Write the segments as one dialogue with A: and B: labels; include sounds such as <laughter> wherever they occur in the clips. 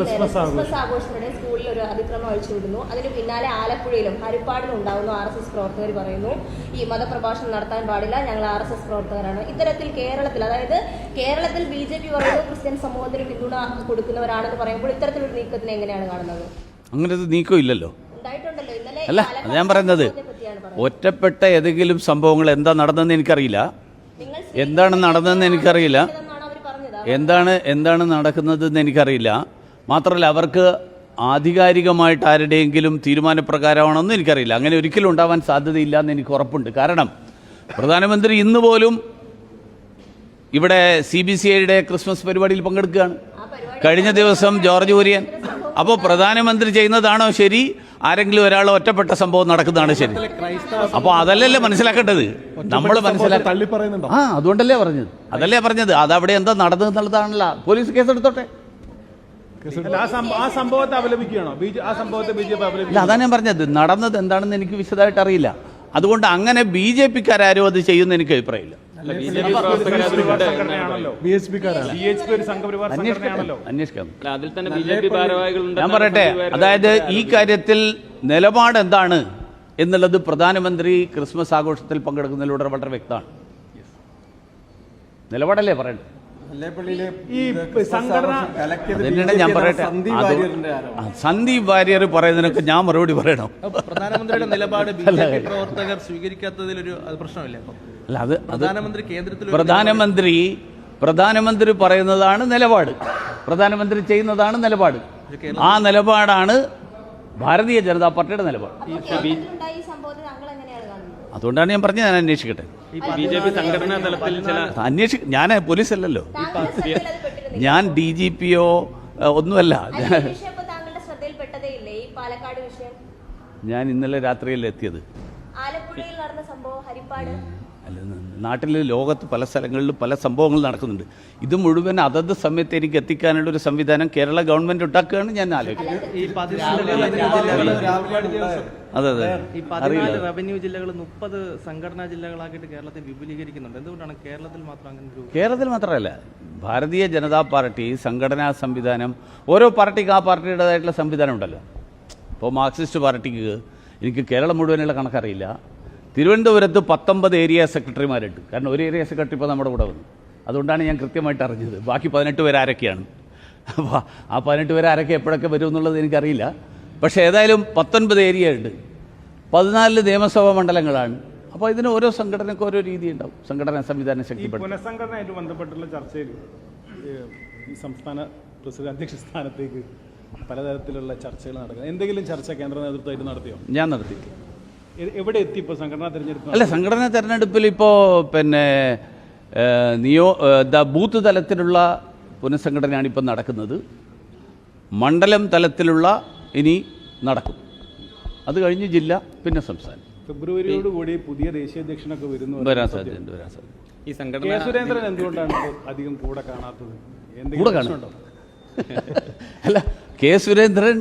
A: Christmas
B: ആഘോഷത്തിനിടെ സ്കൂളിൽ ഒരു അതിക്രമം അഴിച്ചുവിടുന്നു അതിന് പിന്നാലെ ആലപ്പുഴയിലും ഹരിപ്പാടിലും ഉണ്ടാവുന്നു ആർ എസ് എസ് പ്രവർത്തകർ പറയുന്നു ഈ മതപ്രഭാഷണം നടത്താൻ പാടില്ല ഞങ്ങൾ ആർ എസ് എസ് പ്രവർത്തകരാണ് ഇത്തരത്തിൽ കേരളത്തിൽ അതായത് കേരളത്തിൽ ബി ജെ പി പറയുന്നു ക്രിസ്ത്യൻ സമൂഹത്തിന് പിന്തുണ കൊടുക്കുന്നവരാണെന്ന് പറയുമ്പോൾ ഇത്തരത്തിലൊരു നീക്കത്തിനെ എങ്ങനെയാണ് കാണുന്നത്
C: അങ്ങനെ ഒരു നീക്കം ഇല്ലല്ലോ
B: ഇന്നലെ
C: അല്ല അത് ഞാൻ പറയുന്നത്. ഒറ്റപ്പെട്ട ഏതെങ്കിലും സംഭവങ്ങൾ എന്താ നടന്നതെന്ന് എനിക്കറിയില്ല എന്താണ് നടന്നതെന്ന് എനിക്കറിയില്ല എന്താണ് എന്താണ് നടക്കുന്നതെന്ന് എനിക്കറിയില്ല മാത്രമല്ല അവർക്ക് ആധികാരികമായിട്ട് ആരുടെയെങ്കിലും തീരുമാനപ്രകാരമാണെന്ന് എനിക്കറിയില്ല. അങ്ങനെ ഒരിക്കലും ഉണ്ടാവാൻ സാധ്യതയില്ല എന്ന് എനിക്ക് ഉറപ്പുണ്ട്. കാരണം പ്രധാനമന്ത്രി ഇന്ന് പോലും ഇവിടെ സി ബി സി ഐയുടെ ക്രിസ്മസ് പരിപാടിയിൽ പങ്കെടുക്കുകയാണ്. കഴിഞ്ഞ ദിവസം ജോർജ് കുര്യൻ. അപ്പോൾ പ്രധാനമന്ത്രി ചെയ്യുന്നതാണോ ശരി? ആരെങ്കിലും ഒരാൾ ഒറ്റപ്പെട്ട സംഭവം നടക്കുന്നതാണ് ശരി? അപ്പോൾ അതല്ലല്ലേ മനസ്സിലാക്കേണ്ടത്? നമ്മൾ മനസ്സിലാക്കി ആ അതുകൊണ്ടല്ലേ പറഞ്ഞത്. അതല്ലേ പറഞ്ഞത്. അതവിടെ എന്താ നടന്നതെന്നുള്ളതാണല്ലോ. പോലീസ് കേസെടുത്തോട്ടെ.
A: ആ സംഭ- ആ സംഭവത്തെ അപലപിക്കുകയാണോ? ബി ആ സംഭവത്തെ ബി ജെ പി
C: അതാണ് ഞാൻ പറഞ്ഞത്. നടന്നത് എന്താണെന്ന് എനിക്ക് വിശദമായിട്ട് അറിയില്ല. അതുകൊണ്ട് അങ്ങനെ ബി ജെ പിക്കാരും അത് ചെയ്യുന്ന എനിക്ക് അഭിപ്രായമില്ല. ഞാൻ പറയട്ടെ. അതായത് ഈ കാര്യത്തിൽ നിലപാട് എന്താണ് എന്നുള്ളത് പ്രധാനമന്ത്രി ക്രിസ്മസ് ആഘോഷത്തിൽ പങ്കെടുക്കുന്നതിലൂടെ വളരെ വ്യക്തമാണ്. നിലപാടല്ലേ
D: അല്ലേപ്പള്ളിയിലെ
A: ഈ സംഘടന
C: ഞാൻ പറയട്ടെ.
D: സന്ദീപ്
C: വാര്യർ പറയുന്നതിനൊക്കെ ഞാൻ മറുപടി പറയണം.
E: പ്രധാനമന്ത്രിയുടെ നിലപാട് പ്രവർത്തകർ സ്വീകരിക്കാത്തതിലൊരു ഒരു പ്രശ്നമില്ല
C: അല്ല അത്
E: പ്രധാനമന്ത്രി കേന്ദ്രത്തിൽ
C: പ്രധാനമന്ത്രി പ്രധാനമന്ത്രി പറയുന്നതാണ് നിലപാട്. പ്രധാനമന്ത്രി ചെയ്യുന്നതാണ് നിലപാട്. ആ നിലപാടാണ് ഭാരതീയ ജനതാ പാർട്ടിയുടെ നിലപാട്. അതുകൊണ്ടാണ് ഞാൻ പറഞ്ഞത് ഞാൻ അന്വേഷിക്കട്ടെ.
F: ബി ജെ പി സംഘടനാ തലത്തിൽ ചില
C: അന്വേഷി ഞാൻ
B: അത് പെട്ടിരുന്നില്ല
C: ഞാൻ ഡി ജി പിയോ ഒന്നുമല്ല. ഞാൻ ഇന്നലെ രാത്രിയിൽ എത്തിയത്.
B: ആലപ്പുഴയിൽ നടന്ന സംഭവം ഹരിപ്പാട്?
C: അല്ല നാട്ടിൽ ലോകത്ത് പല സ്ഥലങ്ങളിലും പല സംഭവങ്ങൾ നടക്കുന്നുണ്ട്. ഇത് മുഴുവൻ അതത് സമയത്ത് എനിക്ക് എത്തിക്കാനുള്ള ഒരു സംവിധാനം കേരള ഗവൺമെന്റ് ഉണ്ടാക്കുകയാണ് ഞാൻ ആലോചിക്കുന്നത്. അതെ അതെ.
E: ഈ പതിനാല് റവന്യൂ ജില്ലകൾ മുപ്പത് സംഘടനാ ജില്ലകളാക്കിയിട്ട് കേരളത്തെ വിപുലീകരിക്കുന്നുണ്ട്. എന്തുകൊണ്ടാണ് കേരളത്തിൽ മാത്രം അങ്ങനെ ഒരു
C: കേരളത്തിൽ മാത്രമല്ല ഭാരതീയ ജനതാ പാർട്ടി സംഘടനാ സംവിധാനം ഓരോ പാർട്ടിക്ക് ആ പാർട്ടിയുടേതായിട്ടുള്ള സംവിധാനം ഉണ്ടല്ലോ. ഇപ്പോൾ മാർക്സിസ്റ്റ് പാർട്ടിക്ക് എനിക്ക് കേരളം മുഴുവനുള്ള കണക്കറിയില്ല. തിരുവനന്തപുരത്ത് പത്തൊമ്പത് ഏരിയ സെക്രട്ടറിമാരുണ്ട്. കാരണം ഒരു ഏരിയ സെക്രട്ടറി ഇപ്പോൾ നമ്മുടെ കൂടെ വന്നു. അതുകൊണ്ടാണ് ഞാൻ കൃത്യമായിട്ട് അറിഞ്ഞത്. ബാക്കി പതിനെട്ട് പേര് ആരൊക്കെയാണ്? അപ്പോൾ ആ പതിനെട്ട് പേര് ആരൊക്കെ എപ്പോഴൊക്കെ വരും എന്നുള്ളത് എനിക്കറിയില്ല. പക്ഷേ ഏതായാലും പത്തൊൻപത് ഏരിയ ഉണ്ട്. പതിനാല് നിയമസഭാ മണ്ഡലങ്ങളാണ്. അപ്പോൾ ഇതിന് ഓരോ സംഘടനയ്ക്ക് ഓരോ രീതി ഉണ്ടാവും. സംഘടനാ സംവിധാനം
A: ഈ
C: ശക്തിപ്പെടുത്തും.
A: പുനഃസംഘടനയായിട്ട് ബന്ധപ്പെട്ടുള്ള ചർച്ചയിൽ ഈ സംസ്ഥാന പ്രസിഡന്റ് അധ്യക്ഷ സ്ഥാനത്തേക്ക് പലതരത്തിലുള്ള ചർച്ചകൾ നടക്കുന്നത് എന്തെങ്കിലും ചർച്ച കേന്ദ്ര നേതൃത്വമായിട്ട് നടത്തിയോ?
C: ഞാൻ നടത്തി
A: എവിടെ എത്തി ഇപ്പോൾ സംഘടനാ തെരഞ്ഞെടുപ്പ്?
C: അല്ല സംഘടനാ തെരഞ്ഞെടുപ്പിൽ ഇപ്പോൾ പിന്നെ നിയോ ബൂത്ത് തലത്തിലുള്ള പുനഃസംഘടനയാണ് ഇപ്പം നടക്കുന്നത്. മണ്ഡലം തലത്തിലുള്ള ഇനി നടക്കും. അത് കഴിഞ്ഞ് ജില്ല പിന്നെ സംസ്ഥാനം.
A: ഫെബ്രുവരിയോട് കൂടി പുതിയ ദേശീയ അധ്യക്ഷനൊക്കെ വരുന്നു
C: വരാൻ സാധ്യതയുണ്ട് വരാൻ സാധ്യത
F: ഈ സംഘടന
A: സുരേന്ദ്രൻ എന്തുകൊണ്ടാണ് അധികം കൂടെ കാണാത്തത്?
C: കൂടെ
A: കാണുന്നുണ്ടോ <laughs>
C: അല്ല കെ സുരേന്ദ്രൻ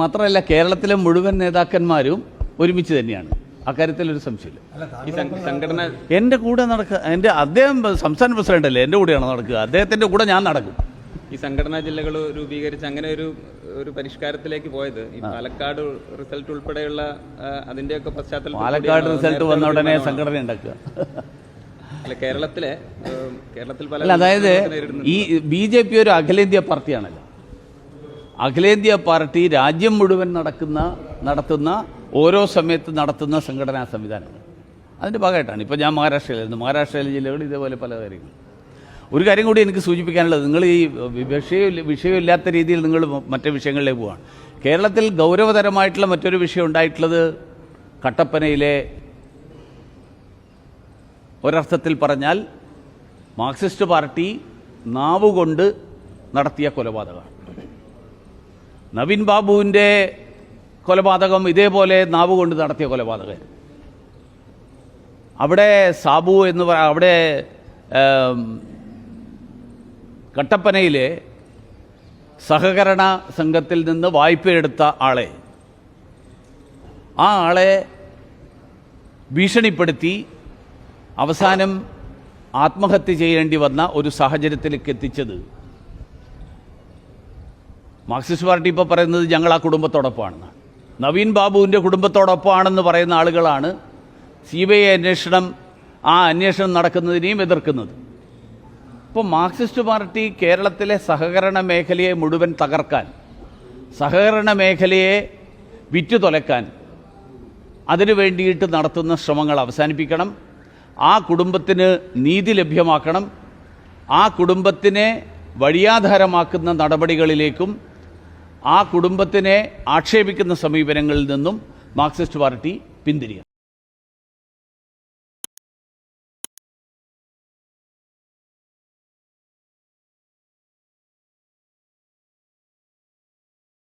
C: മാത്രമല്ല കേരളത്തിലെ മുഴുവൻ നേതാക്കന്മാരും ഒരുമിച്ച് തന്നെയാണ്. അക്കാര്യത്തിൽ ഒരു സംശയമില്ല
F: ഈ സംഘടന
C: എന്റെ കൂടെ നടക്കുക എന്റെ അദ്ദേഹം സംസ്ഥാന പ്രസിഡന്റ് അല്ലേ? എന്റെ കൂടെയാണ് നടക്കുക? അദ്ദേഹത്തിന്റെ കൂടെ ഞാൻ നടക്കും.
F: ഈ സംഘടനാ ജില്ലകൾ രൂപീകരിച്ച് അങ്ങനെ ഒരു ഒരു പരിഷ്കാരത്തിലേക്ക് പോയത്. ഈ പാലക്കാട് റിസൾട്ട് ഉൾപ്പെടെയുള്ള അതിന്റെയൊക്കെ പശ്ചാത്തലം
C: പാലക്കാട് റിസൾട്ട് വന്ന ഉടനെ സംഘടന ഉണ്ടാക്കുക.
F: അല്ല കേരളത്തിലെ കേരളത്തിൽ പല
C: അതായത് ഈ ബി ജെ പി ഒരു അഖിലേന്ത്യാ പാർട്ടിയാണല്ലോ. അഖിലേന്ത്യാ പാർട്ടി രാജ്യം മുഴുവൻ നടക്കുന്ന നടത്തുന്ന ഓരോ സമയത്ത് നടത്തുന്ന സംഘടനാ സംവിധാനങ്ങൾ. അതിന്റെ ഭാഗമായിട്ടാണ്. ഇപ്പോൾ ഞാൻ മഹാരാഷ്ട്രയിലായിരുന്നു. മഹാരാഷ്ട്രയിലെ ജില്ലകൾ ഇതേപോലെ പല കാര്യങ്ങൾ ഒരു കാര്യം കൂടി എനിക്ക് സൂചിപ്പിക്കാനുള്ളത് നിങ്ങൾ ഈ വിഷയം വിഷയമില്ലാത്ത രീതിയിൽ നിങ്ങൾ മറ്റു വിഷയങ്ങളിലേക്ക് പോവാണ്. കേരളത്തിൽ ഗൗരവതരമായിട്ടുള്ള മറ്റൊരു വിഷയം ഉണ്ടായിട്ടുള്ളത് കട്ടപ്പനയിലെ ഒരർത്ഥത്തിൽ പറഞ്ഞാൽ മാർക്സിസ്റ്റ് പാർട്ടി നാവുകൊണ്ട് നടത്തിയ കൊലപാതകമാണ്. നവീൻ ബാബുവിന്റെ കൊലപാതകം ഇതേപോലെ നാവുകൊണ്ട് നടത്തിയ കൊലപാതകം അവിടെ സാബു എന്ന് പറ അവിടെ കട്ടപ്പനയിലെ സഹകരണ സംഘത്തിൽ നിന്ന് വായ്പയെടുത്ത ആളെ. ആ ആളെ ഭീഷണിപ്പെടുത്തി അവസാനം ആത്മഹത്യ ചെയ്യേണ്ടി വന്ന ഒരു സാഹചര്യത്തിലേക്ക് എത്തിച്ചത്. മാർക്സിസ്റ്റ് പാർട്ടി ഇപ്പോൾ പറയുന്നത് ഞങ്ങൾ ആ കുടുംബത്തോടൊപ്പമാണെന്ന് നവീൻ ബാബുവിന്റെ കുടുംബത്തോടൊപ്പമാണെന്ന് പറയുന്ന ആളുകളാണ് സി ബി ഐ അന്വേഷണം ആ അന്വേഷണം നടക്കുന്നതിനെയും എതിർക്കുന്നത്. ഇപ്പോൾ മാർക്സിസ്റ്റ് പാർട്ടി കേരളത്തിലെ സഹകരണ മേഖലയെ മുഴുവൻ തകർക്കാൻ സഹകരണ മേഖലയെ വിറ്റു തുലക്കാൻ അതിനു വേണ്ടിയിട്ട് നടത്തുന്ന ശ്രമങ്ങൾ അവസാനിപ്പിക്കണം. ആ കുടുംബത്തിന് നീതി ലഭ്യമാക്കണം. ആ കുടുംബത്തിനെ വഴിയാധാരമാക്കുന്ന നടപടികളിലേക്കും ആ കുടുംബത്തിനെ ആക്ഷേപിക്കുന്ന സമീപനങ്ങളിൽ നിന്നും മാർക്സിസ്റ്റ് പാർട്ടി പിന്തിരിയണം.